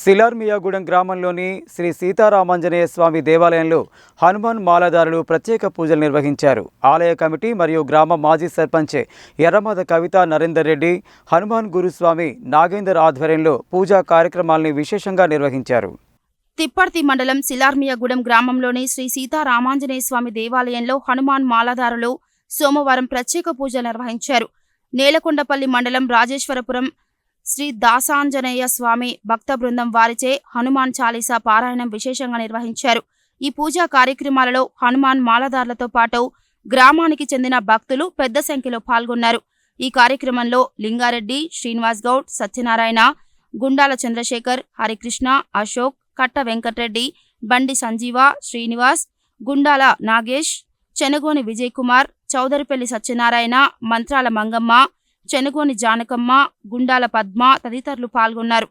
శిలార్మియాగూడెం గ్రామంలోని శ్రీ సీతారామాంజనేయ స్వామి దేవాలయంలో హనుమాన్ మాలదారులు ప్రత్యేక పూజలు నిర్వహించారు. ఆలయ కమిటీ మరియు గ్రామ మాజీ సర్పంచ్ ఎర్రమద కవిత నరేందర్ రెడ్డి హనుమాన్ గురుస్వామి నాగేందర్ ఆధ్వర్యంలో పూజా కార్యక్రమాల్ని విశేషంగా నిర్వహించారు. తిప్పర్తి మండలం శిలార్మియగూడెం గ్రామంలోని శ్రీ సీతారామాంజనేయ స్వామి దేవాలయంలో హనుమాన్ మాలాదారులు సోమవారం ప్రత్యేక పూజలు నిర్వహించారు. నేలకొండపల్లి మండలం రాజేశ్వరపురం శ్రీ దాసాంజనేయ స్వామి భక్త బృందం వారిచే హనుమాన్ చాలీసా పారాయణం విశేషంగా నిర్వహించారు. ఈ పూజా కార్యక్రమాలలో హనుమాన్ మాలదారులతో పాటు గ్రామానికి చెందిన భక్తులు పెద్ద సంఖ్యలో పాల్గొన్నారు. ఈ కార్యక్రమంలో లింగారెడ్డి శ్రీనివాస్ గౌడ్ సత్యనారాయణ గుండాల చంద్రశేఖర్ హరికృష్ణ అశోక్ కట్ట వెంకటరెడ్డి బండి సంజీవ శ్రీనివాస్ గుండాల నాగేష్ చెనగోని విజయ్ కుమార్ చౌదరిపల్లి సత్యనారాయణ మంత్రాల మంగమ్మ చెనుగోని జానకమ్మ గుండాల పద్మ తదితరులు పాల్గొన్నారు.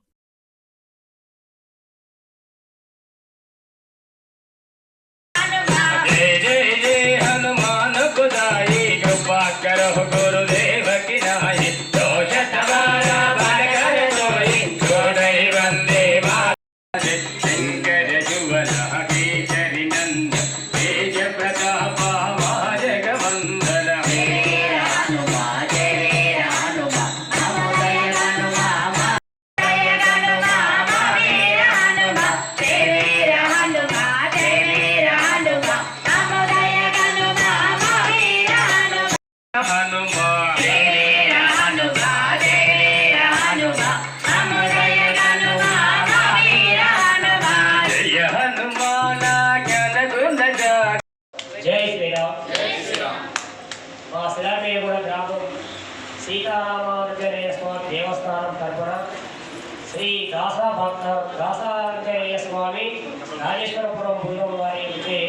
మా శిలామేగూడ గ్రామం. సీతారామాంజనేయ స్వామి దేవస్థానం తరఫున శ్రీ దాసా భక్త దాసాంజనేయ స్వామి రాజేశ్వరపురం బృందం వారి నుంచే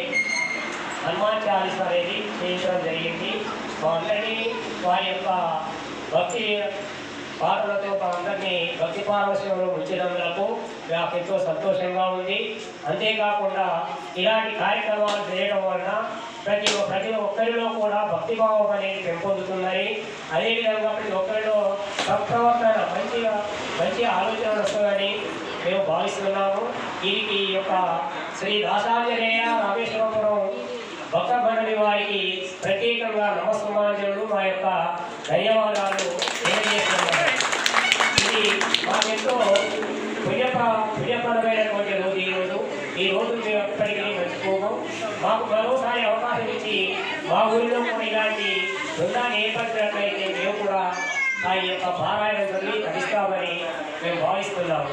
హనుమాన్ చాలీస అనేది చేయించడం జరిగింది. మా అందరినీ వారి యొక్క భక్తి పాటలతో మా అందరినీ భక్తి పారవశ్యంలో ఉంచినందుకు నాకు ఎంతో సంతోషంగా ఉంది. అంతేకాకుండా ఇలాంటి కార్యక్రమాలు చేయడం వలన ప్రతి ప్రతి ఒక్కరిలో కూడా భక్తిభావం అనేది పెంపొందుతుందని అదేవిధంగా ప్రతి ఒక్కరిలో సత్ప్రవర్తన మంచిగా మంచి ఆలోచన వస్తుందని మేము భావిస్తున్నాము. దీనికి ఈ యొక్క శ్రీ దాసాంజనేయ రామేశ్వరపురం భక్త మండలి వారికి ప్రత్యేకంగా నమస్కారాలు మా యొక్క ధన్యవాదాలు తెలియజేస్తున్నాను ఇది మాకెంతో పుణ్యప పుణ్యపరమైనటువంటి రోజు ఈ రోజు. ఈ రోజు మేము ఎప్పటికీ మర్చిపోము. మాకు మరోసారి మా ఊరిలో కూడా ఇలాంటి బృందాన్ని ఏర్పరిచినట్లయితే మేము కూడా మా యొక్క పారాయణ చదివి మేము భావిస్తున్నాము.